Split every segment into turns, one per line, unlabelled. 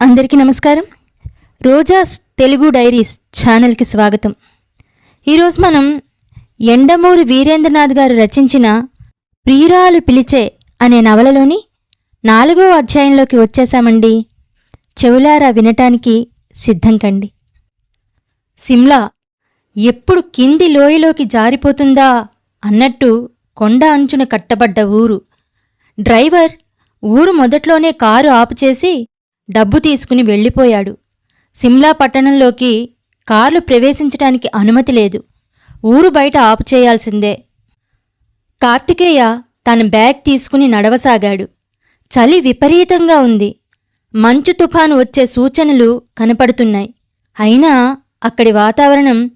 అందరికీ నమస్కారం. రోజాస్ తెలుగు డైరీస్ ఛానల్కి స్వాగతం. ఈరోజు మనం ఎండమూరి వీరేంద్రనాథ్ గారు రచించిన ప్రియురాలు పిలిచే అనే నవలలోని నాలుగో అధ్యాయంలోకి వచ్చేసామండి చెవులారా వినటానికి సిద్ధం కండి. సిమ్లా ఎప్పుడు కింది లోయలోకి జారిపోతుందా అన్నట్టు కొండ అంచున కట్టబడ్డ ఊరు. డ్రైవర్ ఊరు మొదట్లోనే కారు ఆపుచేసి డబ్బు తీసుకుని వెళ్ళిపోయాడు. సిమ్లా పట్టణంలోకి కార్లు ప్రవేశించడానికి అనుమతి లేదు. ఊరు బయట ఆపు చేయాల్సిందే. కార్తికేయ తన బ్యాగ్ తీసుకుని నడవసాగాడు. చలి విపరీతంగా ఉంది. మంచు తుఫాను వచ్చే సూచనలు కనపడుతున్నాయి. అయినా అక్కడి వాతావరణం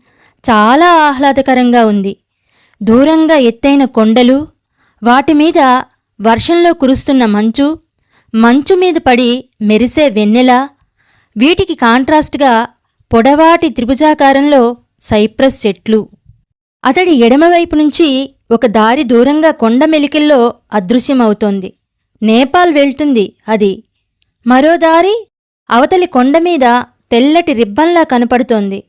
చాలా ఆహ్లాదకరంగా ఉంది. దూరంగా ఎత్తైన కొండలు వాటి మీద వర్షంలో కురుస్తున్న మంచు మంచు మీద పడి మెరిసే వెన్నెల వీటికి కాంట్రాస్ట్గా పొడవాటి త్రిభుజాకారంలో సైప్రస్ చెట్లు. అతడి ఎడమవైపు నుంచి ఒక దారి దూరంగా కొండ మెలికిల్లో అదృశ్యమవుతోంది. నేపాల్ వెళ్తుంది అది. మరో దారి అవతలి కొండ మీద తెల్లటి రిబ్బన్లా కనపడుతోంది.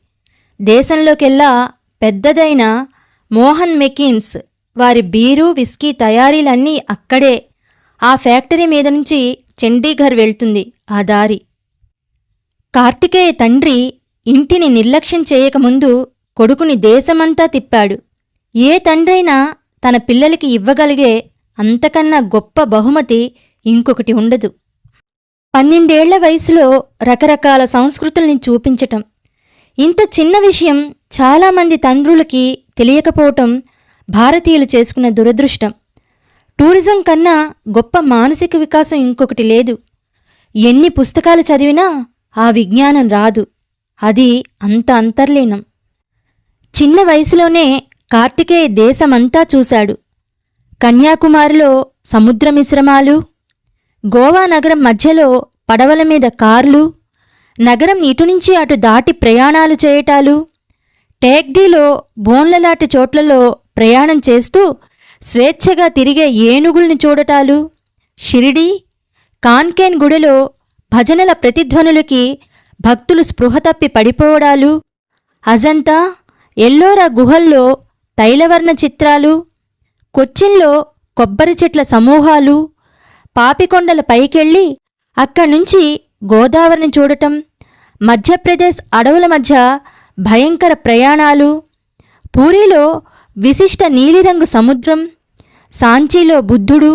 దేశంలోకెల్లా పెద్దదైన మోహన్ మెకిన్స్ వారి బీరు విస్కీ తయారీలన్నీ అక్కడే ఆ ఫ్యాక్టరీ మీద నుంచి చండీఘర్ వెళ్తుంది ఆ దారి. కార్తికేయ తండ్రి ఇంటిని నిర్లక్ష్యం చేయకముందు కొడుకుని దేశమంతా తిప్పాడు. ఏ తండ్రైనా తన పిల్లలకి ఇవ్వగలిగే అంతకన్నా గొప్ప బహుమతి ఇంకొకటి ఉండదు. పన్నెండేళ్ళ వయసులో రకరకాల సంస్కృతుల్ని చూపించటం. ఇంత చిన్న విషయం చాలామంది తండ్రులకి తెలియకపోవటం భారతీయులు చేసుకున్న దురదృష్టం. టూరిజం కన్నా గొప్ప మానసిక వికాసం ఇంకొకటి లేదు. ఎన్ని పుస్తకాలు చదివినా ఆ విజ్ఞానం రాదు. అది అంత అంతర్లీనం. చిన్న వయసులోనే కార్తికేయ దేశమంతా చూశాడు. కన్యాకుమారిలో సముద్ర మిశ్రమాలు గోవా నగరం మధ్యలో పడవల మీద కార్లు నగరం ఇటు నుంచి అటు దాటి ప్రయాణాలు చేయటాలు టేక్డీలో బోన్లలాంటి చోట్లలో ప్రయాణం చేస్తూ స్వేచ్ఛగా తిరిగే ఏనుగుల్ని చూడటాలు? షిరిడి కాన్కేన్ గుడిలో భజనల ప్రతిధ్వనులకి భక్తులు స్పృహ తప్పి పడిపోవడాలు? అజంతా ఎల్లోరా గుహల్లో తైలవర్ణ చిత్రాలు? కొచ్చిన్లో కొబ్బరి చెట్ల సమూహాలు? పాపికొండల పైకెళ్ళి అక్కడ్నుంచి గోదావరిని చూడటం? మధ్యప్రదేశ్ అడవుల మధ్య భయంకర ప్రయాణాలు? పూరిలో విశిష్ట నీలిరంగు సముద్రం? సాంచీలో బుద్ధుడు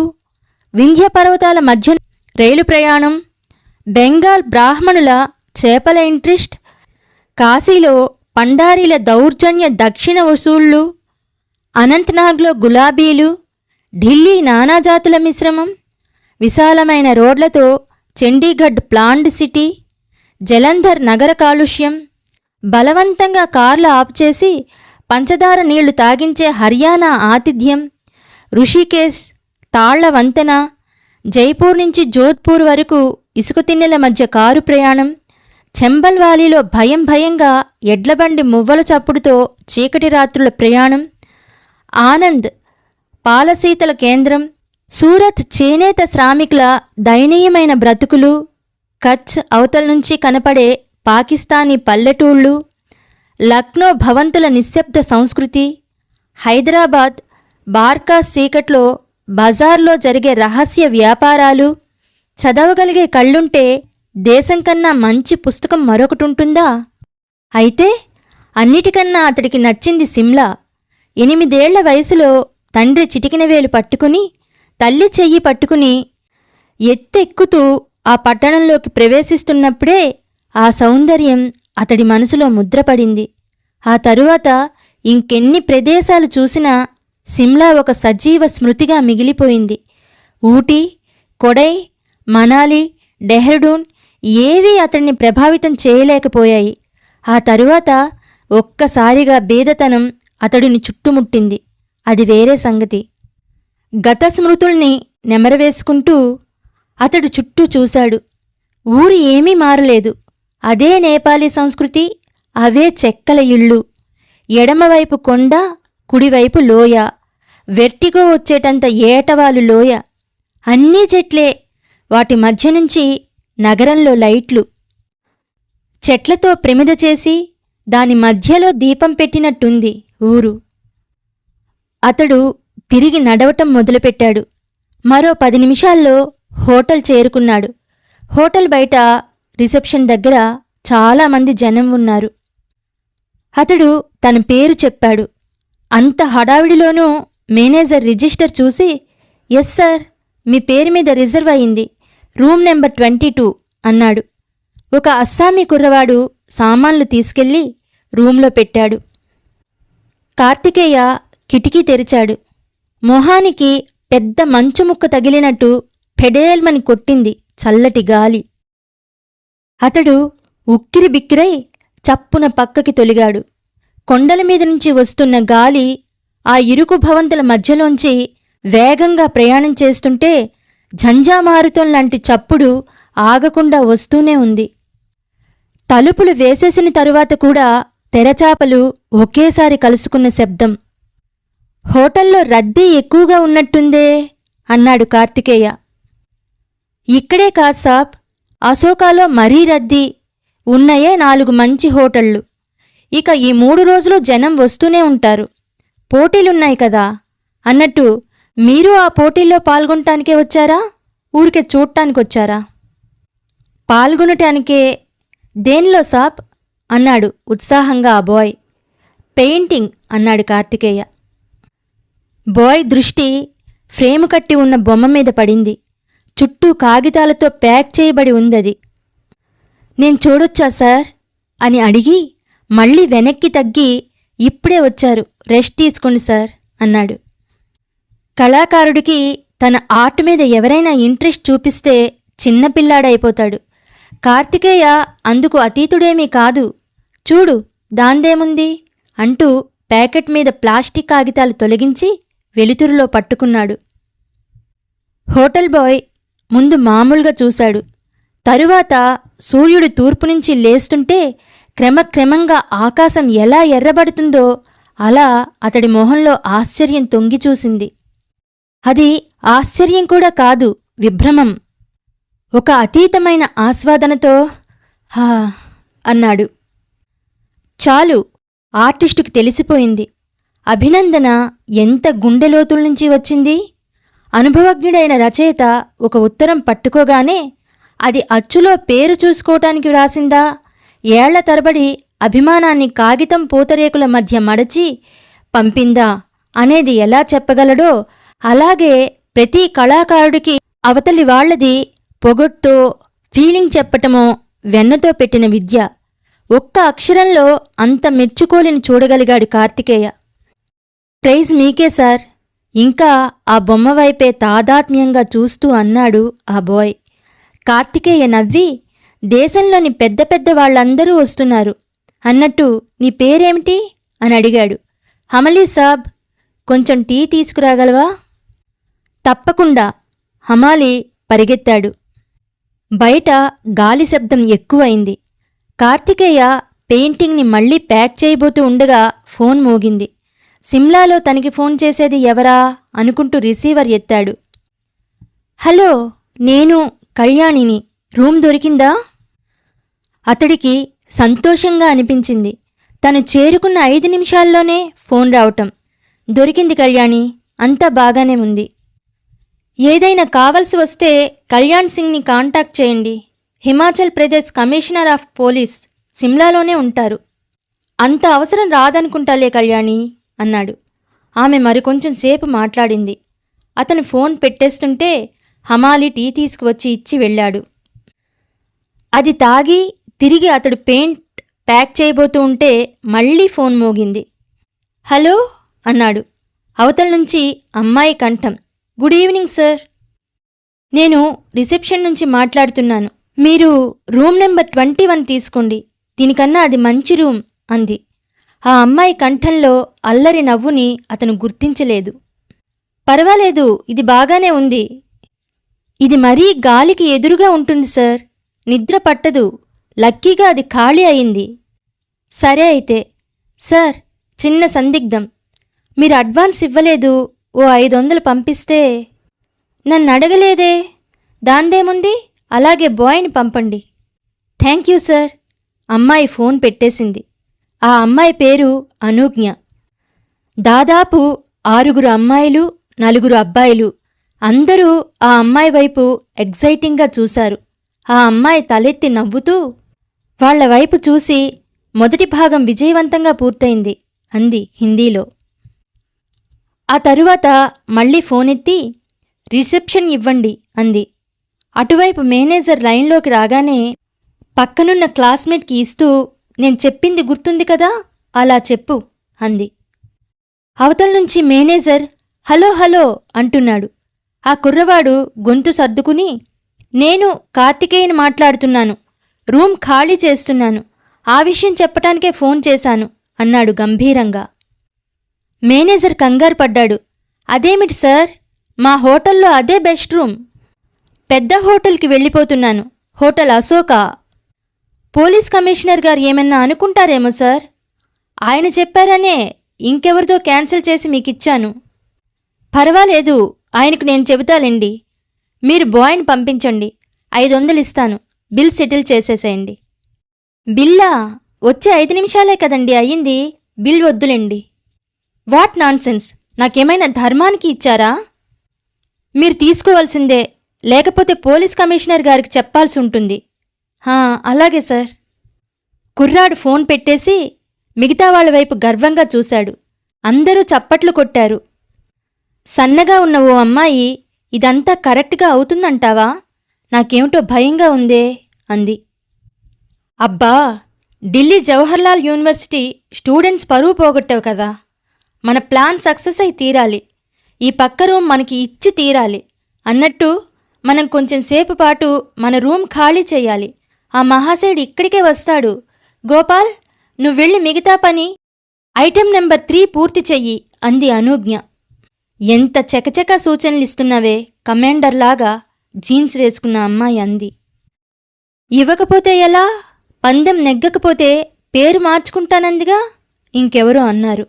వింధ్య పర్వతాల మధ్య రైలు ప్రయాణం బెంగాల్ బ్రాహ్మణుల చేపల ఇంట్రెస్ట్ కాశీలో పండారీల దౌర్జన్య దక్షిణ వసూళ్ళు అనంతనాగ్లో గులాబీలు ఢిల్లీ నానాజాతుల మిశ్రమం విశాలమైన రోడ్లతో చండీగఢ్ ప్లాండ్ సిటీ జలంధర్ నగర కాలుష్యం బలవంతంగా కార్లు ఆపుచేసి పంచదార నీళ్ళు తాగించే హర్యానా ఆతిథ్యం ఋషికేశ్ తాళ్ళ వంతెన జైపూర్ నుంచి జోధ్పూర్ వరకు ఇసుక తిన్నెల మధ్య కారు ప్రయాణం చెంబల్ వాలీలో భయం భయంగా ఎడ్లబండి మువ్వల చప్పుడుతో చీకటి రాత్రుల ప్రయాణం ఆనంద్ పాలసీతల కేంద్రం సూరత్ చేనేత శ్రామికుల దయనీయమైన బ్రతుకులు కచ్ అవతల నుంచి కనపడే పాకిస్తానీ పల్లెటూళ్ళు లక్నో భవంతుల నిశ్శబ్ద సంస్కృతి హైదరాబాద్ బార్కా సీకట్లో బజార్లో జరిగే రహస్య వ్యాపారాలు చదవగలిగే కళ్ళుంటే దేశం కన్నా మంచి పుస్తకం మరొకటి ఉంటుందా అయితే అన్నిటికన్నా అతడికి నచ్చింది సిమ్లా. ఎనిమిదేళ్ళ వయసులో తండ్రి చిటికిన వేలు పట్టుకుని తల్లి చెయ్యి పట్టుకుని ఎత్తెక్కుతూ ఆ పట్టణంలోకి ప్రవేశిస్తున్నప్పుడే ఆ సౌందర్యం అతడి మనసులో ముద్రపడింది. ఆ తరువాత ఇంకెన్ని ప్రదేశాలు చూసినా సిమ్లా ఒక సజీవ స్మృతిగా మిగిలిపోయింది. ఊటీ కొడై మనాలి డెహ్రడూన్ ఏవీ అతన్ని ప్రభావితం చేయలేకపోయాయి. ఆ తరువాత ఒక్కసారిగా బీదతనం అతడిని చుట్టుముట్టింది. అది వేరే సంగతి. గత స్మృతుల్ని నెమరవేసుకుంటూ అతడు చుట్టూ చూశాడు. ఊరు ఏమీ మారలేదు. అదే నేపాలీ సంస్కృతి అవే చెక్కల ఇళ్ళు. ఎడమవైపు కొండ కుడివైపు లోయ. వెర్టిగో వచ్చేటంత ఏటవాలు లోయ. అన్నీ చెట్లే. వాటి మధ్య నుంచి నగరంలో లైట్లు. చెట్లతో ప్రమిద చేసి దాని మధ్యలో దీపం పెట్టినట్టుంది ఊరు. అతడు తిరిగి నడవటం మొదలుపెట్టాడు. మరో పది నిమిషాల్లో హోటల్ చేరుకున్నాడు. హోటల్ బయట రిసెప్షన్ దగ్గర చాలామంది జనం ఉన్నారు. అతడు తన పేరు చెప్పాడు. అంత హడావిడిలోనూ మేనేజర్ రిజిస్టర్ చూసి ఎస్ సార్ మీ పేరు మీద రిజర్వ్ అయింది. రూమ్ నెంబర్ ట్వంటీ టూ అన్నాడు. ఒక అస్సామీ కుర్రవాడు సామాన్లు తీసుకెళ్ళి రూంలో పెట్టాడు. కార్తికేయ కిటికీ తెరిచాడు. మొహానికి పెద్ద మంచు ముక్క తగిలినట్టు పెడేల్మని కొట్టింది చల్లటి గాలి. అతడు ఉక్కిరి బిక్కిరై చప్పున పక్కకి తొలిగాడు. కొండల మీద నుంచి వస్తున్న గాలి ఆ ఇరుకు భవంతుల మధ్యలోంచి వేగంగా ప్రయాణం చేస్తుంటే ఝంజామారుతం లాంటి చప్పుడు ఆగకుండా వస్తూనే ఉంది. తలుపులు వేసేసిన తరువాత కూడా తెరచాపలు ఒకేసారి కలుసుకున్న శబ్దం. హోటల్లో రద్దీ ఎక్కువగా ఉన్నట్టుందే అన్నాడు కార్తికేయ. ఇక్కడే కాదు సాబ్ అశోకాలో మరీ రద్దీ ఉన్నయే నాలుగు మంచి హోటళ్ళు. ఇక ఈ మూడు రోజులు జనం వస్తూనే ఉంటారు. పోటీలున్నాయి కదా. అన్నట్టు మీరు ఆ పోటీల్లో పాల్గొనటానికే వచ్చారా? ఊరికే చూడటానికి వచ్చారా పాల్గొనటానికే దేనిలో సాబ్? అన్నాడు ఉత్సాహంగా ఆ బాయ్. పెయింటింగ్ అన్నాడు కార్తికేయ. బాయ్ దృష్టి ఫ్రేమ్ కట్టి ఉన్న బొమ్మ మీద పడింది. చుట్టూ కాగితాలతో ప్యాక్ చేయబడి ఉందది. నేను చూడొచ్చా సార్? అని అడిగి మళ్ళీ వెనక్కి తగ్గి ఇప్పుడే వచ్చారు. రెస్ట్ తీసుకోండి సార్ అన్నాడు. కళాకారుడికి తన ఆర్ట్ మీద ఎవరైనా ఇంట్రెస్ట్ చూపిస్తే చిన్నపిల్లాడైపోతాడు కార్తికేయ అందుకు అతీతుడేమీ కాదు. చూడు దాందేముంది? అంటూ ప్యాకెట్ మీద ప్లాస్టిక్ కాగితాలు తొలగించి వెలుతురులో పట్టుకున్నాడు. హోటల్ బాయ్ ముందు మామూలుగా చూశాడు. తరువాత సూర్యుడు తూర్పు నుంచి లేస్తుంటే క్రమక్రమంగా ఆకాశం ఎలా ఎర్రబడుతుందో అలా అతడి మొహంలో ఆశ్చర్యం తొంగి చూసింది. అది ఆశ్చర్యం కూడా కాదు విభ్రమం. ఒక అతీతమైన ఆస్వాదనతో హా అన్నాడు. చాలు ఆర్టిస్టుకి తెలిసిపోయింది. అభినందన ఎంత గుండెలోతుల నుంచి వచ్చింది? అనుభవజ్ఞుడైన రచయిత ఒక ఉత్తరం పట్టుకోగానే అది అచ్చులో పేరు చూసుకోవటానికి వ్రాసిందా? ఏళ్ళ తరబడి అభిమానాన్ని కాగితం పూతరేకుల మధ్య మడచి పంపిందా అనేది ఎలా చెప్పగలడో అలాగే ప్రతి కళాకారుడికి అవతలి వాళ్ళది పొగొట్టో ఫీలింగ్ చెప్పటమో వెన్నతో పెట్టిన విద్య. ఒక్క అక్షరంలో అంత మెచ్చుకోలిని చూడగలిగాడు కార్తికేయ. ప్రైజ్ మీకే సార్. ఇంకా ఆ బొమ్మ వైపే తాదాత్మ్యంగా చూస్తూ అన్నాడు ఆ బాయ్. కార్తికేయ నవ్వి దేశంలోని పెద్ద పెద్ద వాళ్ళందరూ వస్తున్నారు. అన్నట్టు నీ పేరేమిటి? అని అడిగాడు. హమలీ సాబ్ కొంచెం టీ తీసుకురాగలవా? తప్పకుండా హమాలి పరిగెత్తాడు. బయట గాలి శబ్దం ఎక్కువైంది. కార్తికేయ పెయింటింగ్ని మళ్ళీ ప్యాక్ చేయబోతూ ఉండగా ఫోన్ మోగింది. సిమ్లాలో తనకి ఫోన్ చేసేది ఎవరా? అనుకుంటూ రిసీవర్ ఎత్తాడు. హలో నేను కళ్యాణిని. రూమ్ దొరికిందా? అతడికి సంతోషంగా అనిపించింది. తను చేరుకున్న ఐదు నిమిషాల్లోనే ఫోన్ రావటం. దొరికింది కళ్యాణి. అంతా బాగానే ఉంది. ఏదైనా కావలసి వస్తే కళ్యాణ్ సింగ్ని కాంటాక్ట్ చేయండి. Himachal Pradesh commissioner of police సిమ్లాలోనే ఉంటారు. అంత అవసరం రాదనుకుంటాలే కళ్యాణి అన్నాడు. ఆమె మరికొంచెం సేపు మాట్లాడింది. అతను ఫోన్ పెట్టేస్తుంటే హమాలి టీ తీసుకువచ్చి ఇచ్చి వెళ్ళాడు. అది తాగి తిరిగి అతడు పెయింట్ ప్యాక్ చేయబోతూ ఉంటే మళ్ళీ ఫోన్ మోగింది. హలో అన్నాడు. అవతల నుంచి అమ్మాయి కంఠం. Good evening sir. నేను రిసెప్షన్ నుంచి మాట్లాడుతున్నాను. మీరు రూమ్ నెంబర్ ట్వంటీ వన్ తీసుకోండి. దీనికన్నా అది మంచి రూమ్ అంది. ఆ అమ్మాయి కంఠంలో అల్లరి నవ్వుని అతను గుర్తించలేదు. పర్వాలేదు ఇది బాగానే ఉంది. ఇది మరీ గాలికి ఎదురుగా ఉంటుంది సార్. నిద్ర పట్టదు. లక్కీగా అది ఖాళీ అయింది. సరే అయితే సార్ చిన్న సందిగ్ధం. మీరు అడ్వాన్స్ ఇవ్వలేదు ఓ ఐదు వందలు పంపిస్తే. నన్ను అడగలేదే దాందేముంది? అలాగే బాయ్ని పంపండి. Thank you sir. అమ్మాయి ఫోన్ పెట్టేసింది. ఆ అమ్మాయి పేరు అనూజ్ఞ. దాదాపు ఆరుగురు అమ్మాయిలు నలుగురు అబ్బాయిలు. అందరూ ఆ అమ్మాయి వైపు ఎగ్జైటింగ్గా చూశారు. ఆ అమ్మాయి తలెత్తి నవ్వుతూ వాళ్ళ వైపు చూసి మొదటి భాగం విజయవంతంగా పూర్తయింది అంది హిందీలో. ఆ తరువాత మళ్ళీ ఫోన్ ఎత్తి రిసెప్షన్ ఇవ్వండి అంది. అటువైపు మేనేజర్ లైన్లోకి రాగానే పక్కనున్న క్లాస్మేట్కి ఇస్తూ నేను చెప్పింది గుర్తుంది కదా అలా చెప్పు అంది. అవతల నుంచి మేనేజర్ హలో హలో అంటున్నాడు. ఆ కుర్రవాడు గొంతు సర్దుకుని నేను కార్తికేయని మాట్లాడుతున్నాను రూమ్ ఖాళీ చేస్తున్నాను. ఆ విషయం చెప్పటానికే ఫోన్ చేశాను అన్నాడు గంభీరంగా. మేనేజర్ కంగారు పడ్డాడు. అదేమిటి సార్? మా హోటల్లో అదే బెస్ట్ రూమ్. పెద్ద హోటల్కి వెళ్ళిపోతున్నాను. హోటల్ అశోక. పోలీస్ కమిషనర్ గారు ఏమన్నా అనుకుంటారేమో సార్. ఆయన చెప్పారనే ఇంకెవరితో క్యాన్సిల్ చేసి మీకు ఇచ్చాను పర్వాలేదు ఆయనకు నేను చెబుతాలండి. మీరు బాయ్ని పంపించండి. ఐదు వందలు ఇస్తాను బిల్ సెటిల్ చేసేసేయండి. బిల్లా వచ్చే ఐదు నిమిషాలే కదండి అయ్యింది బిల్ వద్దులేండి. What nonsense? నాకేమైనా ధర్మానికి ఇచ్చారా? మీరు తీసుకోవాల్సిందే లేకపోతే పోలీస్ కమిషనర్ గారికి చెప్పాల్సి ఉంటుంది. అలాగే సార్. కుర్రాడు ఫోన్ పెట్టేసి మిగతా వాళ్ళ వైపు గర్వంగా చూశాడు. అందరూ చప్పట్లు కొట్టారు. సన్నగా ఉన్న ఓ అమ్మాయి ఇదంతా కరెక్ట్గా అవుతుందంటావా? నాకేమిటో భయంగా ఉందే అంది. అబ్బా ఢిల్లీ జవహర్లాల్ యూనివర్సిటీ స్టూడెంట్స్ పరువు పోగొట్టావు కదా. మన ప్లాన్ సక్సెస్ అయి తీరాలి. ఈ పక్క రూమ్ మనకి ఇచ్చి తీరాలి. అన్నట్టు మనం కొంచెం సేపు పాటు మన రూమ్ ఖాళీ చేయాలి. ఆ మహాశయుడు ఇక్కడికే వస్తాడు. గోపాల్ నువ్వు వెళ్ళి మిగతా పని ఐటెం నెంబర్ త్రీ పూర్తి చెయ్యి అంది అనుజ్ఞ. ఎంత చకచక సూచనలిస్తున్నావే కమాండర్లాగా. జీన్స్ వేసుకున్న అమ్మాయి అంది. ఇవ్వకపోతే ఎలా? పందెం నెగ్గకపోతే పేరు మార్చుకుంటానందిగా? ఇంకెవరో అన్నారు.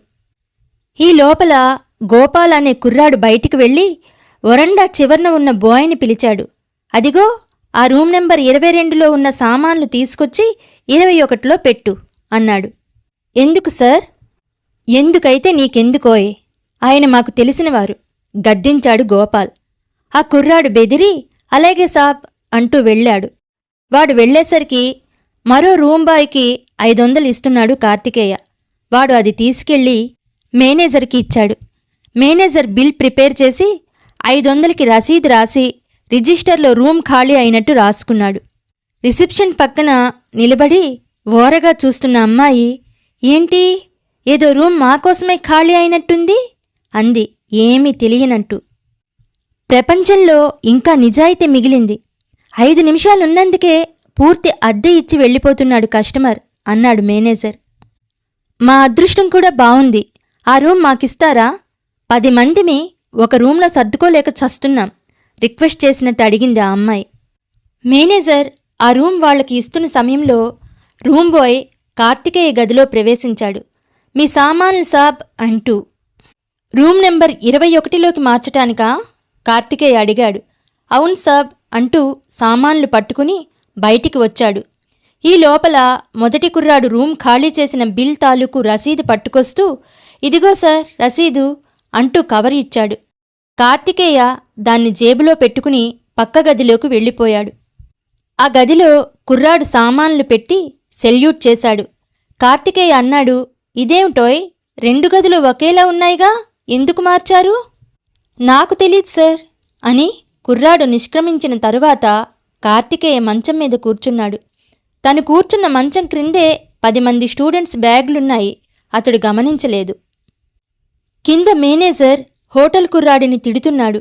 ఈ లోపల గోపాల్ అనే కుర్రాడు బయటికి వెళ్ళి వరండా చివర్న ఉన్న బాయ్ని పిలిచాడు. అదిగో ఆ రూమ్ నెంబర్ ఇరవై రెండులో ఉన్న సామాన్లు తీసుకొచ్చి ఇరవై ఒకటిలో పెట్టు అన్నాడు. ఎందుకు సార్? ఎందుకైతే నీకెందుకోయ్? ఆయన మాకు తెలిసినవారు గద్దించాడు గోపాల్. ఆ కుర్రాడు బెదిరి అలాగే సాబ్ అంటూ వెళ్ళాడు. వాడు వెళ్ళేసరికి మరో రూమ్ బాయ్కి ఐదొందలు ఇస్తున్నాడు కార్తికేయ. వాడు అది తీసుకెళ్ళి మేనేజర్కి ఇచ్చాడు. మేనేజర్ బిల్ ప్రిపేర్ చేసి ఐదొందలకి రసీదు రాసి రిజిస్టర్లో రూమ్ ఖాళీ అయినట్టు రాసుకున్నాడు. రిసెప్షన్ పక్కన నిలబడి ఓరగా చూస్తున్న అమ్మాయి ఏంటి? ఏదో రూమ్ మాకోసమే ఖాళీ అయినట్టుంది? అంది. ఏమీ తెలియనట్టు. ప్రపంచంలో ఇంకా నిజాయితీ మిగిలింది. ఐదు నిమిషాలున్నందుకే పూర్తి అద్దె ఇచ్చి వెళ్ళిపోతున్నాడు కస్టమర్ అన్నాడు మేనేజర్. మా అదృష్టం కూడా బావుంది. ఆ రూమ్ మాకిస్తారా? పది మందిమి ఒక రూమ్లో సర్దుకోలేక చస్తున్నాం రిక్వెస్ట్ చేసినట్టు అడిగింది ఆ అమ్మాయి. మేనేజర్ ఆ రూమ్ వాళ్ళకి ఇస్తున్న సమయంలో రూమ్ బాయ్ కార్తికేయ గదిలో ప్రవేశించాడు. మీ సామాన్లు సాబ్ అంటూ రూమ్ నెంబర్ ఇరవై ఒకటిలోకి మార్చటానికా? కార్తికేయ అడిగాడు. అవును సాబ్ అంటూ సామాన్లు పట్టుకుని బయటికి వచ్చాడు. ఈ లోపల మొదటి కుర్రాడు రూమ్ ఖాళీ చేసిన బిల్ తాలూకు రసీదు పట్టుకొస్తూ ఇదిగో సార్ రసీదు అంటూ కవర్ ఇచ్చాడు. కార్తికేయ దాన్ని జేబులో పెట్టుకుని పక్క గదిలోకి వెళ్ళిపోయాడు. ఆ గదిలో కుర్రాడు సామాన్లు పెట్టి సెల్యూట్ చేశాడు. కార్తికేయ అన్నాడు ఇదేమిటోయ్? రెండు గదులు ఒకేలా ఉన్నాయిగా? ఎందుకు మార్చారు? నాకు తెలియదు సార్ అని కుర్రాడు నిష్క్రమించిన తరువాత కార్తికేయ మంచం మీద కూర్చున్నాడు. తను కూర్చున్న మంచం క్రిందే పది మంది స్టూడెంట్స్ బ్యాగులున్నాయి. అతడు గమనించలేదు. కింద మేనేజర్ హోటల్ కుర్రాడిని తిడుతున్నాడు.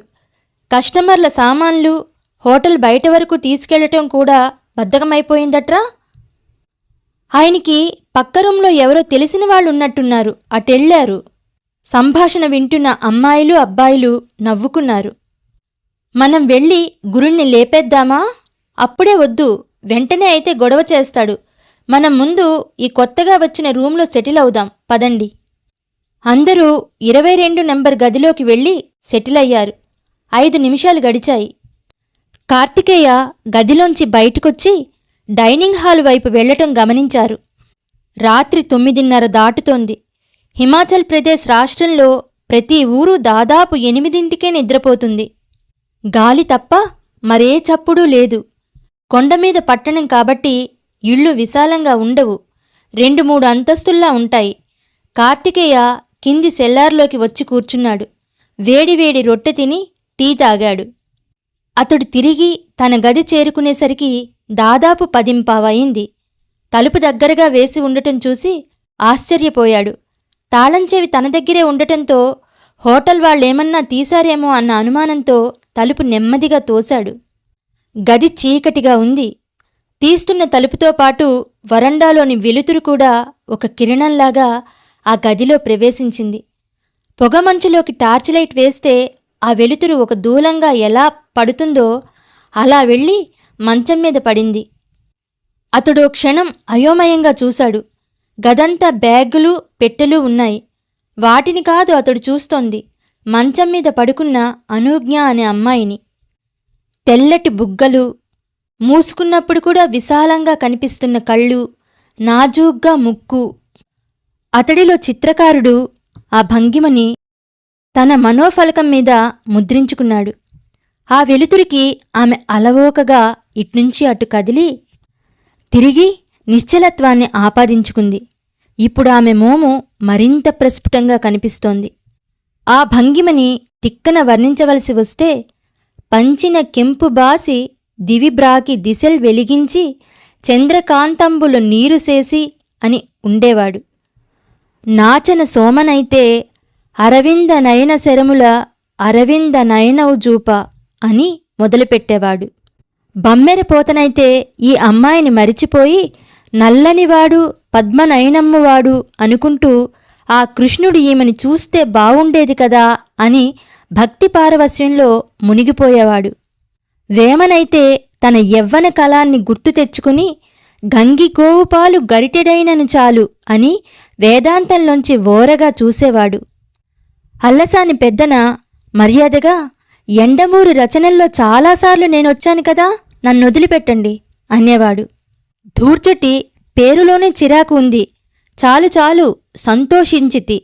కస్టమర్ల సామాన్లు హోటల్ బయట వరకు తీసుకెళ్ళటం కూడా బద్ధకమైపోయిందట్రా? ఆయనకి పక్క రూంలో ఎవరో తెలిసిన వాళ్ళు ఉన్నట్టున్నారు అటెళ్ళారు. సంభాషణ వింటున్న అమ్మాయిలు అబ్బాయిలు నవ్వుకున్నారు. మనం వెళ్ళి గురుణ్ణి లేపేద్దామా? అప్పుడే వద్దు వెంటనే అయితే గొడవ చేస్తాడు. మనం ముందు ఈ కొత్తగా వచ్చిన రూంలో సెటిల్ అవుదాం పదండి. అందరూ ఇరవై రెండు నెంబర్ గదిలోకి వెళ్ళి సెటిల్ అయ్యారు. ఐదు నిమిషాలు గడిచాయి. కార్తికేయ గదిలోంచి బయటకొచ్చి డైనింగ్ హాల్ వైపు వెళ్ళటం గమనించారు. రాత్రి తొమ్మిదిన్నర దాటుతోంది. హిమాచల్ ప్రదేశ్ రాష్ట్రంలో ప్రతి ఊరు దాదాపు ఎనిమిదింటికే నిద్రపోతుంది. గాలి తప్ప మరే చప్పుడూ లేదు. కొండమీద పట్టణం కాబట్టి ఇళ్ళు విశాలంగా ఉండవు. రెండు మూడు అంతస్తుల్లా ఉంటాయి. కార్తికేయ కింది సెల్లార్లోకి వచ్చి కూర్చున్నాడు. వేడివేడి రొట్టె తిని టీ తాగాడు. అతడు తిరిగి తన గది చేరుకునేసరికి దాదాపు పదింపావయింది. తలుపు దగ్గరగా వేసి ఉండటం చూసి ఆశ్చర్యపోయాడు. తాళం చెవి తన దగ్గరే ఉండటంతో హోటల్ వాళ్ళేమన్నా తీశారేమో అన్న అనుమానంతో తలుపు నెమ్మదిగా తోశాడు. గది చీకటిగా ఉంది. తీస్తున్న తలుపుతో పాటు వరండాలోని వెలుతురు కూడా ఒక కిరణంలాగా ఆ గదిలో ప్రవేశించింది. పొగమంచులోకి టార్చ్ లైట్ వేస్తే ఆ వెలుతురు ఒక దూలంగా ఎలా పడుతుందో అలా వెళ్ళి మంచం మీద పడింది. అతడు క్షణం అయోమయంగా చూశాడు. గదంతా బ్యాగులు పెట్టెలు ఉన్నాయి. వాటిని కాదు అతడు చూస్తోంది. మంచం మీద పడుకున్న అనూజ్ఞ అనే అమ్మాయిని. తెల్లటి బుగ్గలు మూసుకున్నప్పుడు కూడా విశాలంగా కనిపిస్తున్న కళ్ళు నాజూగ్గా ముక్కు. అతడిలో చిత్రకారుడు ఆ భంగిమని తన మనోఫలకం మీద ముద్రించుకున్నాడు. ఆ వెలుతురికి ఆమె అలవోకగా ఇట్నుంచి అటు కదిలి తిరిగి నిశ్చలత్వాన్ని ఆపాదించుకుంది. ఇప్పుడు ఆమె మోము మరింత ప్రస్ఫుటంగా కనిపిస్తోంది. ఆ భంగిమని తిక్కన వర్ణించవలసి వస్తే పంచిన కెంపు బాసి దివిబ్రాకి దిశల్ వెలిగించి చంద్రకాంతంబులు నీరు చేసి అని ఉండేవాడు. నాచన సోమనైతే అరవింద నయన శరముల అరవింద నయనౌజూప అని మొదలుపెట్టేవాడు. బమ్మెరపోతనైతే ఈ అమ్మాయిని మరిచిపోయి నల్లనివాడు పద్మనయనమ్మవాడు అనుకుంటూ ఆ కృష్ణుడు ఈమెను చూస్తే బావుండేది కదా అని భక్తి పారవస్యంలో మునిగిపోయేవాడు. వేమనైతే తన యవ్వన కళాన్ని గుర్తు తెచ్చుకుని గంగి గోవుపాలు గరిటెడైనను చాలు అని వేదాంతంలోంచి ఓరగా చూసేవాడు. అల్లసాని పెద్దన మర్యాదగా ఎండమూరు రచనల్లో చాలాసార్లు నేనొచ్చాను కదా నన్ను వదిలిపెట్టండి అనేవాడు. ధూర్జటి పేరులోనే చిరాకు ఉంది. చాలు చాలు సంతోషించితి.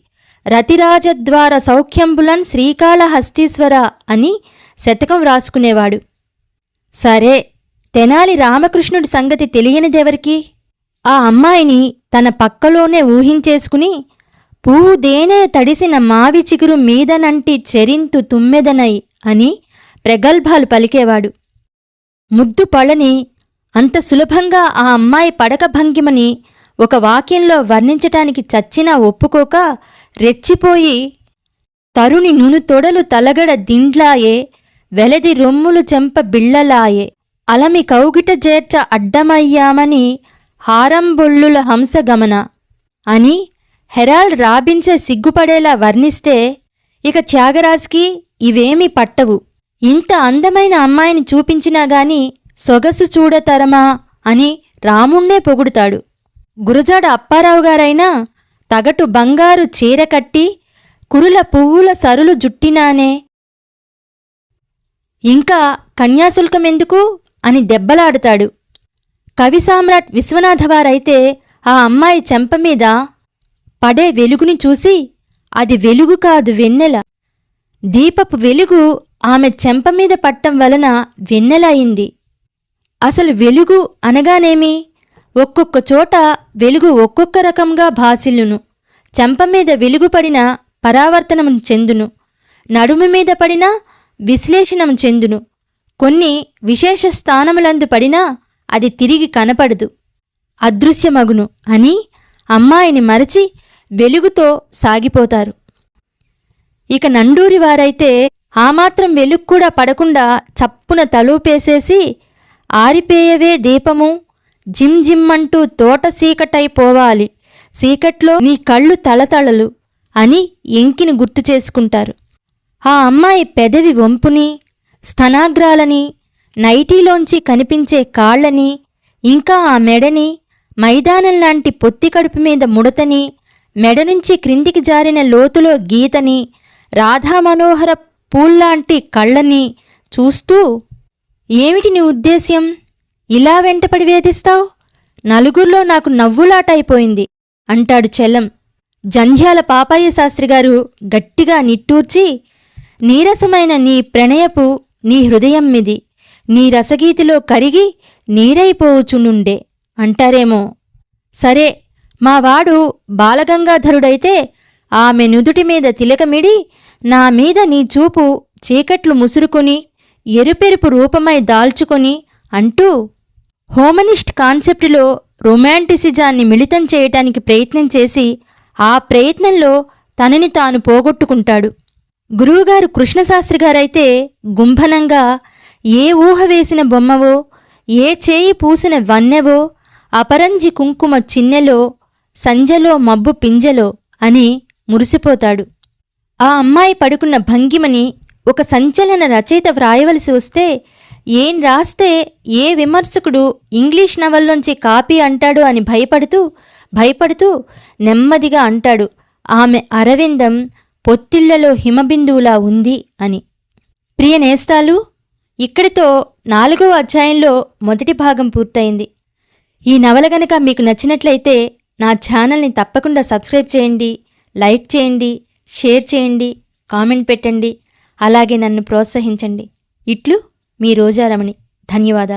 రతిరాజద్వార సౌఖ్యంబులన్ శ్రీకాళహస్తీశ్వర అని శతకం రాసుకునేవాడు సరే తెనాలి రామకృష్ణుడి సంగతి తెలియనిదెవరికి? ఆ అమ్మాయిని తన పక్కలోనే ఊహించేసుకుని పూదేనే తడిసిన మావి చిగురు మీదనంటి చెరింతు తుమ్మెదనై అని ప్రగల్భాలు పలికేవాడు. ముద్దు పళని అంత సులభంగా ఆ అమ్మాయి పడక భంగిమని ఒక వాక్యంలో వర్ణించటానికి చచ్చినా ఒప్పుకోక రెచ్చిపోయి తరుణి నును తొడలు తలగడ దిండ్లాయే వెలది రొమ్ములు చెంప బిళ్ళలాయే అలమి కౌగిట చేర్చ అడ్డమయ్యామని హారంబొల్లుల హంసగమన అని హెరాల్డ్ రాబిన్సే సిగ్గుపడేలా వర్ణిస్తే ఇక త్యాగరాజ్కి ఇవేమీ పట్టవు. ఇంత అందమైన అమ్మాయిని చూపించినా గాని సొగసు చూడతరమా అని రాముణ్ణే పొగుడుతాడు. గురజాడ అప్పారావు గారైనా తగటు బంగారు చీర కట్టి కురుల పువ్వుల సరులు జుట్టినానే. ఇంకా కన్యాశుల్కమెందుకు అని దెబ్బలాడుతాడు. కవి సామ్రాట్ విశ్వనాథవారైతే ఆ అమ్మాయి చెంప మీద పడే వెలుగుని చూసి అది వెలుగు కాదు వెన్నెల. దీపపు వెలుగు ఆమె చెంప మీద పట్టం వలన వెన్నెల అయింది. అసలు వెలుగు అనగానేమి? ఒక్కొక్క చోట వెలుగు ఒక్కొక్క రకంగా భాసిల్లును. చెంప మీద వెలుగు పడిన పరావర్తనము చెందును. నడుము మీద పడినా విశ్లేషణం చెందును. కొన్ని విశేష స్థానములందు పడినా అది తిరిగి కనపడదు. అదృశ్యమగును అని అమ్మాయిని మరచి వెలుగుతో సాగిపోతారు. ఇక నండూరి వారైతే ఆ మాత్రం వెలుగు కూడా పడకుండా చప్పున తలూపేసేసి ఆరిపేయవే దీపము. జిమ్ జిమ్మంటూ తోట సీకటైపోవాలి సీకట్లో నీ కళ్ళు తలతళలు అని ఎంకిని గుర్తు చేసుకుంటారు. ఆ అమ్మాయి పెదవి వంపుని స్తనాగ్రాలని నైటీలోంచి కనిపించే కాళ్ళని ఇంకా ఆ మెడని మైదానం లాంటి పొత్తి కడుపు మీద ముడతని మెడ నుంచి క్రిందికి జారిన లోతులో గీతని రాధామనోహర పూల్లాంటి కళ్ళని చూస్తూ ఏమిటి నీ ఉద్దేశ్యం? ఇలా వెంటపడి వేధిస్తావు? నలుగురిలో నాకు నవ్వులాట అయిపోయింది అంటాడు చెల్లం. జంధ్యాల పాపయ్య శాస్త్రిగారు గట్టిగా నిట్టూర్చి నీరసమైన నీ ప్రణయపు నీ హృదయం మిది నీ రసగీతిలో కరిగి నీరైపోవచునుండే అంటారేమో. సరే మావాడు బాలగంగాధరుడైతే ఆమె నుదుటి మీద తిలకమిడి నా మీద నీ చూపు చీకట్లు ముసురుకుని ఎరుపెరుపు రూపమై దాల్చుకొని అంటూ హోమనిస్ట్ కాన్సెప్టులో రొమాంటిసిజాన్ని మిళితం చేయటానికి ప్రయత్నం చేసి ఆ ప్రయత్నంలో తనని తాను పోగొట్టుకుంటాడు. గురువుగారు కృష్ణశాస్త్రి గారైతే గుంభనంగా ఏ ఊహ వేసిన బొమ్మవో ఏ చేయి పూసిన వన్నెవో అపరంజి కుంకుమ చిన్నెలో సంజలో మబ్బు పింజలో అని మురిసిపోతాడు. ఆ అమ్మాయి పడుకున్న భంగిమని ఒక సంచలన రచయిత వ్రాయవలసి వస్తే ఏం రాస్తే ఏ విమర్శకుడు ఇంగ్లీష్ నవల్లోంచి కాపీ అంటాడు అని భయపడుతూ భయపడుతూ నెమ్మదిగా అంటాడు ఆమె అరవిందం పొత్తిళ్ళలో హిమబిందువులా ఉంది అని. ప్రియ నేస్తాలు ఇక్కడితో నాలుగవ అధ్యాయంలో మొదటి భాగం పూర్తయింది. ఈ నవల గనక మీకు నచ్చినట్లయితే నా ఛానల్ని తప్పకుండా సబ్స్క్రైబ్ చేయండి లైక్ చేయండి షేర్ చేయండి కామెంట్ పెట్టండి. అలాగే నన్ను ప్రోత్సహించండి. ఇట్లు మీ రోజారమణి ధన్యవాదాలు.